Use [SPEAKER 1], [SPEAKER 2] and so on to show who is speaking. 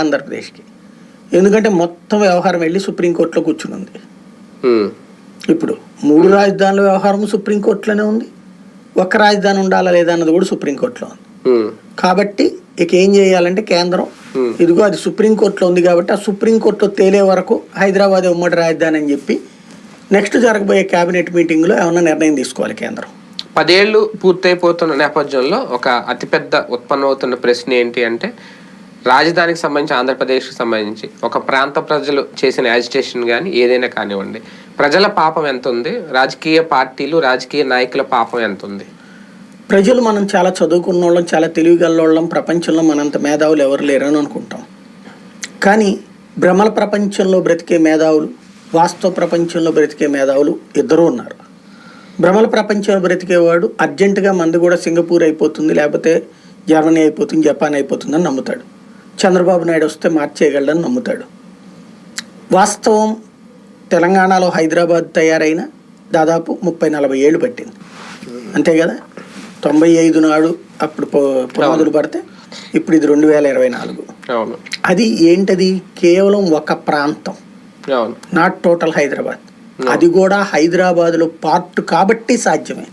[SPEAKER 1] ఆంధ్రప్రదేశ్కి. ఎందుకంటే మొత్తం వ్యవహారం వెళ్ళి సుప్రీంకోర్టులో కూర్చుని ఉంది. ఇప్పుడు మూడు రాజధానుల వ్యవహారం సుప్రీంకోర్టులోనే ఉంది. ఒక్క రాజధాని ఉండాలా లేదా అన్నది కూడా సుప్రీంకోర్టులో ఉంది. కాబట్టి ఇక ఏం చేయాలంటే కేంద్రం. ఇదిగో అది సుప్రీంకోర్టులో ఉంది కాబట్టి ఆ సుప్రీంకోర్టులో తేలే వరకు హైదరాబాద్ ఉమ్మడి రాజధాని అని చెప్పి నెక్స్ట్ జరగబోయే కేబినెట్ మీటింగ్లో ఏమన్నా నిర్ణయం తీసుకోవాలి కేంద్రం.
[SPEAKER 2] పదేళ్ళు పూర్తయిపోతున్న నేపథ్యంలో ఒక అతిపెద్ద ఉత్పన్నమవుతున్న ప్రశ్న ఏంటి అంటే రాజధానికి సంబంధించి ఆంధ్రప్రదేశ్కి సంబంధించి ఒక ప్రాంత ప్రజలు చేసిన యాజిటేషన్ కానీ ఏదైనా కానివ్వండి. ప్రజల పాపం ఎంత ఉంది? రాజకీయ పార్టీలు రాజకీయ నాయకుల పాపం ఎంత ఉంది?
[SPEAKER 1] ప్రజలు మనం చాలా చదువుకున్న వాళ్ళం చాలా తెలివిగల్లోళ్ళం ప్రపంచంలో మనంత మేధావులు ఎవరు లేరని అనుకుంటాం. కానీ భ్రమల ప్రపంచంలో బ్రతికే మేధావులు వాస్తవ ప్రపంచంలో బ్రతికే మేధావులు ఇద్దరూ ఉన్నారు. భ్రమల ప్రపంచంలో బ్రతికేవాడు అర్జెంటుగా మంది కూడా సింగపూర్ అయిపోతుంది లేకపోతే జర్మనీ అయిపోతుంది జపాన్ అయిపోతుందని నమ్ముతాడు. చంద్రబాబు నాయుడు వస్తే మార్చేయగలడని నమ్ముతాడు. వాస్తవం తెలంగాణలో హైదరాబాద్ అయిన దాదాపు ముప్పై నలభై ఏళ్ళు పట్టింది. అంతే కదా? తొంభై ఐదు నాడు అప్పుడు పునాదులు పడితే ఇప్పుడు ఇది రెండు వేల ఇరవై నాలుగు. అది ఏంటది? కేవలం ఒక ప్రాంతం. Not total Hyderabad. అది కూడా హైదరాబాద్లో పార్ట్ కాబట్టి సాధ్యమే.